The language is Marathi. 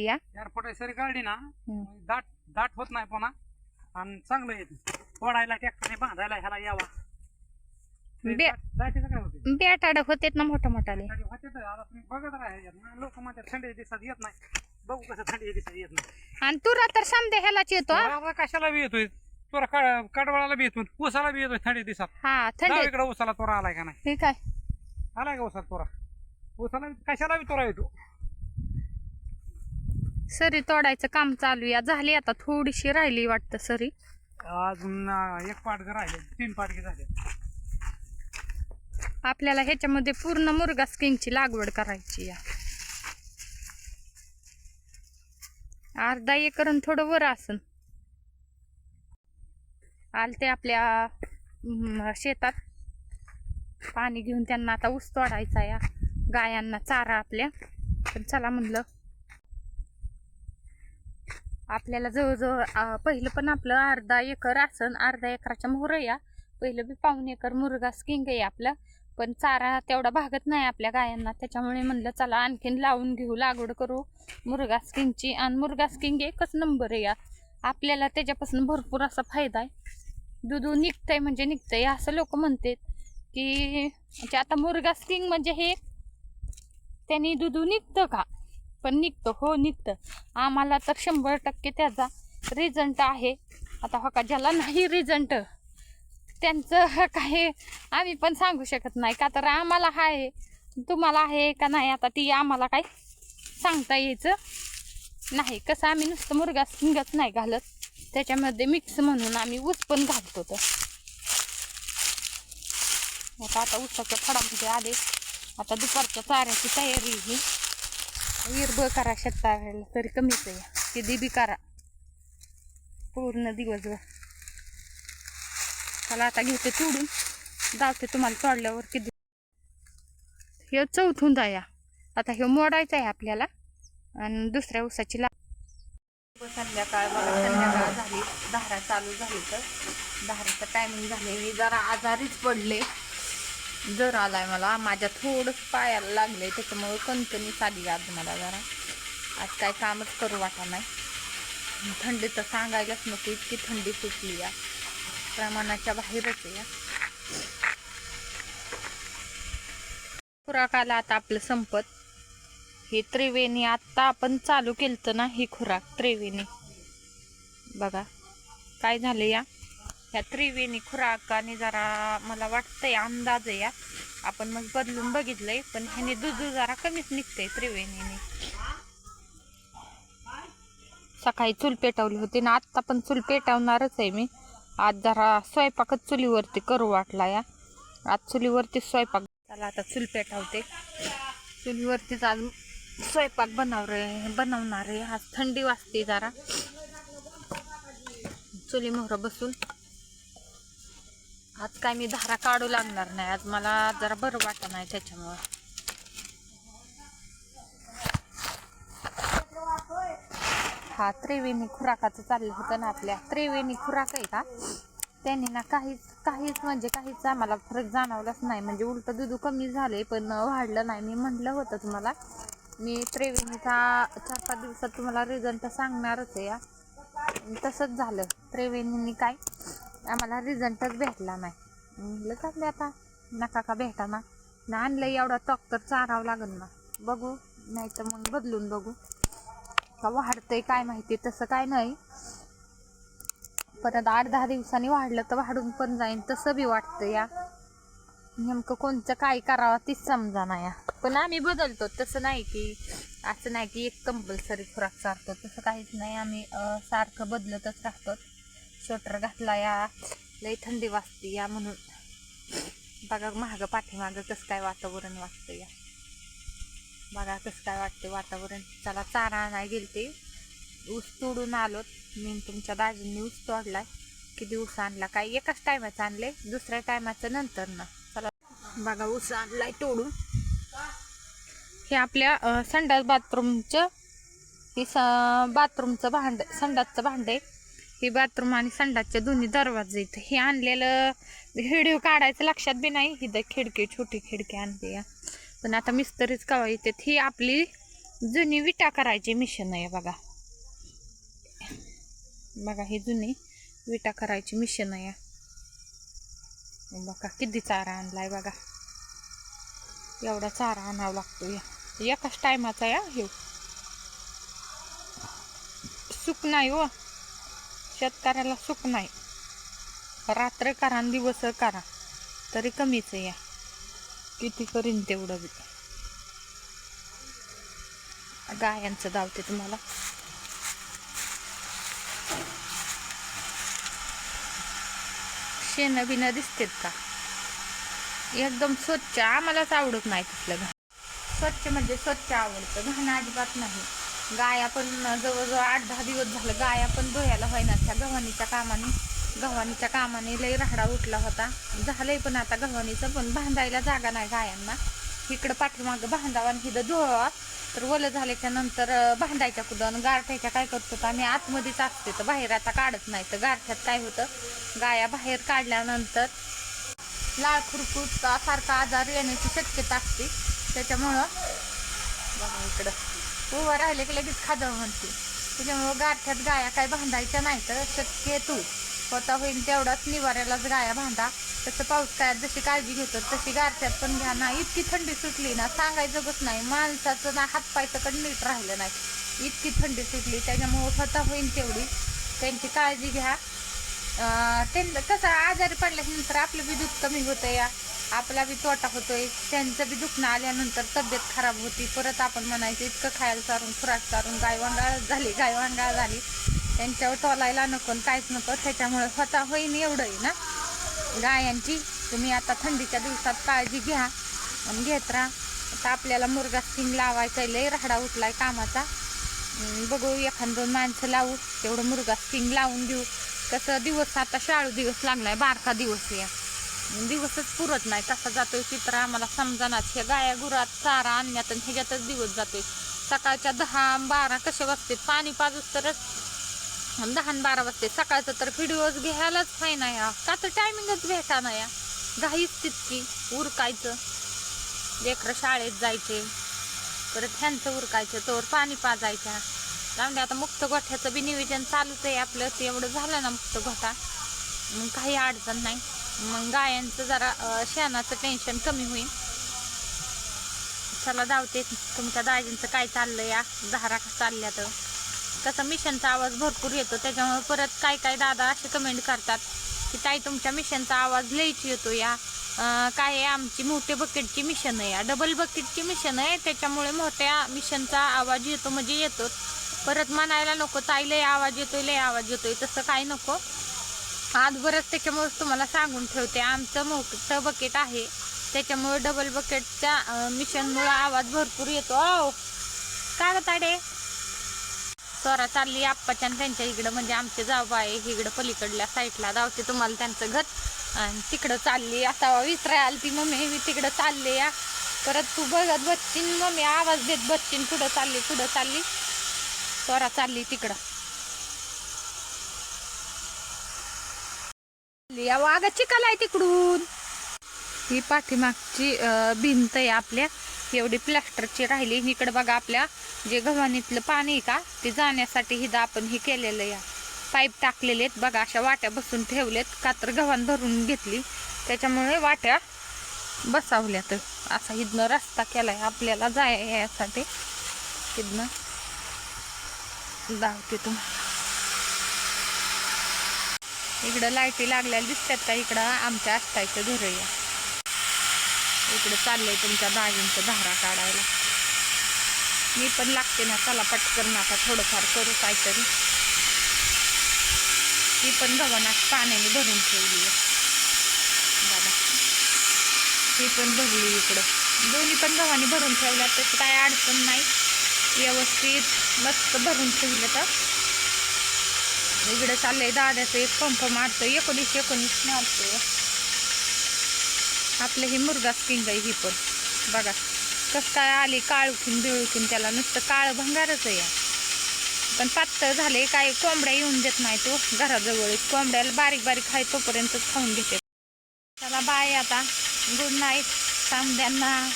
या. चार फुटाची ना. दाट दाट होत नाही पुन्हा. आणि चांगलं येते. फोडायला ट्रॅक्टरने बांधायला ह्याला यावा. बे- दाट- दाटीचं काय होते? बेटाड होतेत ना मोठाले. दाटी होते तर आता तुम्ही बघत राहा लोक थंडी दिवसात येत नाही. बघू कसं थंडी दिवसात येत नाही. आणि तुरा तर समजा ह्यालाच येतो हा? आता कशाला बी येतोय? तुला कडवळाला बी येतोय. ऊसाला बी येतोय थंडी दिवसात. हा थंडी. इकडे ऊसाला तोरा आलाय का नाही? हे काय? आलाय का ऊसाला तोरा? ऊसाला बी- कशाला बी तोरा येतो? सरी तोडायचं काम चालू या झाली आता थोडीशी राहिली वाटतं सरी. अजून एक पाडगं राहिले तीन पाडगे झाले. आपल्याला ह्याच्यामध्ये पूर्ण मुरगा स्किंगची लागवड करायची या अर्धा एकर थोडं वर असन. आलते आपल्या शेतात. पाणी घेऊन त्यांना आता ऊस तोडायचा या गायांना चारा आपल्या. पण चला म्हणलं आपल्याला जवळजवळ पहिलं पण आपलं अर्धा एकर असन अर्धा एकराच्या मोहरं या. पहिलं बी पाऊन एकर मुरगा स्किंग आहे आपलं. पण चारा तेवढा भागत नाही आपल्या गायांना. त्याच्यामुळे म्हणलं चला आणखीन लावून घेऊ लागवड करू मुरगा स्किंगची. आणि मुरगा स्किंग एकच नंबर आहे या. आपल्याला त्याच्यापासून भरपूर असा फायदा आहे. दूध निघतंय म्हणजे निघतंय. असं लोक म्हणतात की म्हणजे आता मुरगा स्किंग म्हणजे हे त्यांनी दूध निघतं का? पण निघतं. हो निघतं. आम्हाला तर शंभर टक्के त्याचा रिझल्ट आहे. आता हो का ज्याला नाही रिझल्ट त्यांचं काय आम्ही पण सांगू शकत नाही. का तर आम्हाला आहे तुम्हाला आहे का नाही? आता ती आम्हाला काय सांगता यायचं नाही. कसं आम्ही नुसतं मुरगा शिंगत नाही घालत. त्याच्यामध्ये मिक्स म्हणून आम्ही ऊस पण घालतो तर. आता आता ऊसाच्या फळामध्ये आले. आता दुपारच्या चाऱ्याची तयारी ही हिरब करा शेताला तरी कमीच आहे. किती बी करा. पूर्ण दिवसभर. चला आता घेते तोडून. दावते तुम्हाला तोडल्यावर किती. हे चौथून जाया. आता हे मोडायचं आहे आपल्याला. आणि दुसऱ्या ऊसाची ला संध्याकाळ बघा संध्याकाळ झाली. धारा चालू झाली तर. धाराचं टायमिंग झाले. मी जरा आजारीच पडले. जर आलाय मला माझ्या थोडं पायाला लागलंय त्याच्यामुळे कणकणीच आली आज मला जरा. आज काय कामच करू वाटा नाही. थंडी तर सांगायलाच नको इतकी थंडी सुटली या प्रमाणाच्या बाहेरच आहे. या खुराक आला आता आपलं संपत. हे त्रिवेणी आत्ता आपण चालू केलं ना ही खुराक त्रिवेणी. बघा काय झालं या? ह्या त्रिवेणी खुराकाने जरा मला वाटतंय अंदाज आहे या. आपण मग बदलून बघितलंय पण ह्याने दूध जरा कमीच निघतंय त्रिवेणीने. सकाळी चूल पेटवली होती ना आत्ता पण चूल पेटवणारच आहे मी. आज जरा स्वयंपाकच चुलीवरती करू वाटला या. आज चुलीवरती स्वयंपाक त्याला आता चूल पेटवते. चुलीवरतीच आज स्वयंपाक बनवणार बनवणार आहे. आज थंडी वाजते जरा. चुली मोहर बसून. आज काय मी धारा काढू लागणार नाही. आज मला जरा बरं वाटत नाही त्याच्यामुळं. हा त्रिवेणी खुराकाचं चाललं होतं ना आपल्या. त्रिवेणी खुराक आहे का? त्यांनी ना काहीच काहीच म्हणजे काहीच आम्हाला फरक जाणवलाच नाही. म्हणजे उलट दूध कमी झाले पण वाढलं नाही. मी म्हटलं होतं तुम्हाला मी त्रिवेणीचा चार पाच दिवसात तुम्हाला रिझल्ट सांगणारच आहे या. तसंच झालं. त्रिवेणींनी काय? आम्हाला रिझल्टच भेटला नाही. म्हटलं चालले आता नका का भेटा ना आणलं एवढा तक तर चारावं लागेल ना. बघू नाही तर मग बदलून बघू. का वाढतंय काय माहिती तसं काय नाही. परत आठ दहा दिवसांनी वाढलं तर वाढून पण जाईन तसं बी वाटतं या. नेमकं कोणतं काय करावं तीच समजा ना या. पण आम्ही बदलतो तसं नाही की असं नाही की एक कंपल्सरी खुराक सारतो तसं काहीच नाही आम्ही सारखं बदलतच राहतो स्वेटर घातला या. लई थंडी वाजते या म्हणून. बघा महाग पाठीमागं कसं काय वातावरण वाटतं या. बघा कसं काय वाटते वातावरण. चला चारा आणाय गेलते. ऊस तोडून आलोत. मी तुमच्या दाजींनी ऊस तोडलाय. किती ऊस आणला? काय एकाच टायमाचं आणले दुसऱ्या टायमाचं नंतर ना. चला. बघा ऊस आणलाय तोडून. हे आपल्या संडास बाथरूमचं हे स बाथरूमचं भांड संडासचं भांड आहे. हे बाथरूम आणि संडासचे दोन्ही दरवाजे इथं. हे आणलेलं व्हिडिओ काढायचं लक्षात बी नाही. ही खिडकी छोटी खिडकी आणते या. पण आता मिस्तरीच कवा येते. ही आपली जुनी विटा करायची मिशन आहे बघा. बघा ही जुनी विटा करायची मिशन आहे बघा किती चारा आणलाय बघा. एवढा चारा आणावा लागतो या. एकाच टायमाचा या हे. सुख नाही हो. शेतकऱ्याला सुख नाही. रात्र करा आणि दिवस करा. तरी कमीच आहे या. किती करीन तेवढं बी. गायांचं धावते तुम्हाला. शेण बिनं दिसतेत का? एकदम स्वच्छ. आम्हालाच आवडत नाही तिथलं घाण. स्वच्छ म्हणजे स्वच्छ आवडतं. घाण अजिबात नाही. गाया पण जवळजवळ आठ दहा दिवस झालं गाया पण धुयाला होईना त्या गव्हाणीच्या कामाने. गव्हाणीच्या कामाने लई राहडा उठला होता. झालंय पण आता गव्हाणीचं पण बांधायला जागा नाही गायांना. इकडं पाठीमागं बांधावा आणि इथं धुवा तर ओलं झाल्याच्यानंतर अं, बांधायच्या कुदन गारठ्याच्या काय करतो आम्ही आतमध्येच असते तर बाहेर आता काढत नाही. तर गारठ्यात काय होतं? गाया बाहेर काढल्यानंतर लाळ खुरकूत सारखा आजार येण्याची शक्यता असते. त्याच्यामुळं बघा इकडं. उभं राहिले की लगेच खाजव म्हणते. त्याच्यामुळं गारठ्यात गाया काय बांधायच्या नाही तर शक्य तू. होता होईल तेवढाच निवाऱ्यालाच गाया बांधा तसं पाऊस काय जशी काळजी घेतो तशी गारठ्यात पण घ्या. ना इतकी थंडी सुटली ना सांगायचंच नाही. माणसाचं ना हात पायचं नीट राहिलं नाही. इतकी थंडी सुटली त्याच्यामुळं स्वतः होईल तेवढी. त्यांची काळजी घ्या. त्यांना कसं आजारी पडल्यानंतर आपलं बी दुःख कमी होतं या आपला बी तोटा होतोय त्यांचं बी दुखणं आल्यानंतर तब्येत खराब होती परत आपण म्हणायचं इतकं खायला चारून खुराक चारून गायवांगाळच झाली गाय वांगाळ झाली त्यांच्यावर टोलायला नको आणि काहीच नको त्याच्यामुळे स्वतः होईन एवढंही ना. गायांची तुम्ही आता थंडीच्या दिवसात काळजी घ्या आणि घेत राहा. आता आपल्याला मुरगा सिंग लावायचा लय राहडा उठलाय कामाचा. बघू एखाद दोन माणसं लावू तेवढं मुरगा सिंग लावून देऊ. कसं दिवस आता शाळू दिवस लागलाय बारका दिवस या दिवसच पुरत नाही कसा जातोय चित्र आम्हाला समजानाच हे गाया गुरात चारा आणण्यात आणि ह्याच्यातच दिवस जातोय. सकाळच्या दहा बारा कसे वाजते पाणी पाजूस तरच दहा बारा वाजते सकाळचं तर व्हिडिओज घ्यायलाच नाही आहे या. का तर टायमिंगच भेटा ना या. घाईच तितकी उरकायचं. लेकरं शाळेत जायचे. परत ह्यांचं उरकायचं. तोवर पाणी पाजायच्या. त्यामुळे आता मुक्त गोठ्याचं बी नियोजन चालूच आहे आपलं. ते एवढं झालं ना मुक्त गोठा. मग काही अडचण नाही. मग गायांचं जरा शेणाचं टेन्शन कमी होईल. चला धावते तुमच्या दाजींचं काय चाललं या धारा का चालल्या तर. तसं मिशनचा आवाज भरपूर येतो. त्याच्यामुळे परत काय काय दादा असे कमेंट करतात की ताई तुमच्या मिशनचा आवाज लईच येतो या. काय आहे? आमची मोठे बकेटची मिशन आहे या. डबल बकेटची मिशन आहे. त्याच्यामुळे मोठ्या मिशनचा आवाज येतो म्हणजे येतो परत म्हणायला नको ताई लय आवाज येतोय लय आवाज येतोय. तसं काय नको. आज बरंच त्याच्यामुळे तुम्हाला सांगून ठेवते आमचं मोठं बकेट आहे. त्याच्यामुळे डबल बकेटच्या मिशनमुळे आवाज भरपूर येतो. ओ काय ग ताडे स्वरा चालली आप्पाच्या आणि त्यांच्या इकडं म्हणजे आमचे जावबा आहे इकडं पलीकडल्या साईडला जावते तुम्हाला त्यांचं घर. आणि तिकडं चालली आता विसराय आली ती मम्मी. मी तिकडं चालले या. परत तू बघत बच्चीन मम्मी. आवाज देत बच्चीन पुढं चालली पुढं चालली? स्वरा चालली तिकडं. या वागा चिकाला आहे तिकडून. ही पाठीमागची भिंत आहे आपल्या. एवढी प्लॅस्टरची राहिली. इकडे बघा आपल्या जे गव्हाणीतलं पाणी आहे का ते जाण्यासाठी हिदा आपण हे केलेलं या पाईप टाकलेले आहेत. बघा अशा वाट्या बसून ठेवलेत. कात्र गव्हाण भरून घेतली. त्याच्यामुळे वाट्या बसावल्यात. असा हिदनं रस्ता केलाय आपल्याला जाय यासाठी हिदनं धावते तुम्हाला इकडं लाईटी लागलेल्या दिसतात का? इकडं आमच्या आष्टायचं घर आहे इकडं चाललंय तुमच्या दाजींचं धारा काढायला. मी पण लागते ना चला पटकन आता थोडंफार करू काहीतरी. ती पण गव्हाणात पाण्याने भरून ठेवली आहे. बघा. ती पण भरली इकडं. दोन्ही पण गव्हाणी भरून ठेवल्या त्याची काय अडचण नाही. व्यवस्थित मस्त भरून ठेवलं तर. इकडे चाललंय दादाचं एक पंप मारतो एकोणीस एकोणीस मारतो आपलं हे मुर्गा स्किंग आहे ही पण. बघा कसं काय आली काळुखीन बिळूखीन त्याला नुसतं काळ भंगारच आहे. पण पातळ झाले काय कोंबड्या येऊन देत नाही तो हो, घराजवळ. कोंबड्याला बारीक बारीक खाय तोपर्यंत खाऊन घेते. चला बाय आता. Good night. सामद्यांना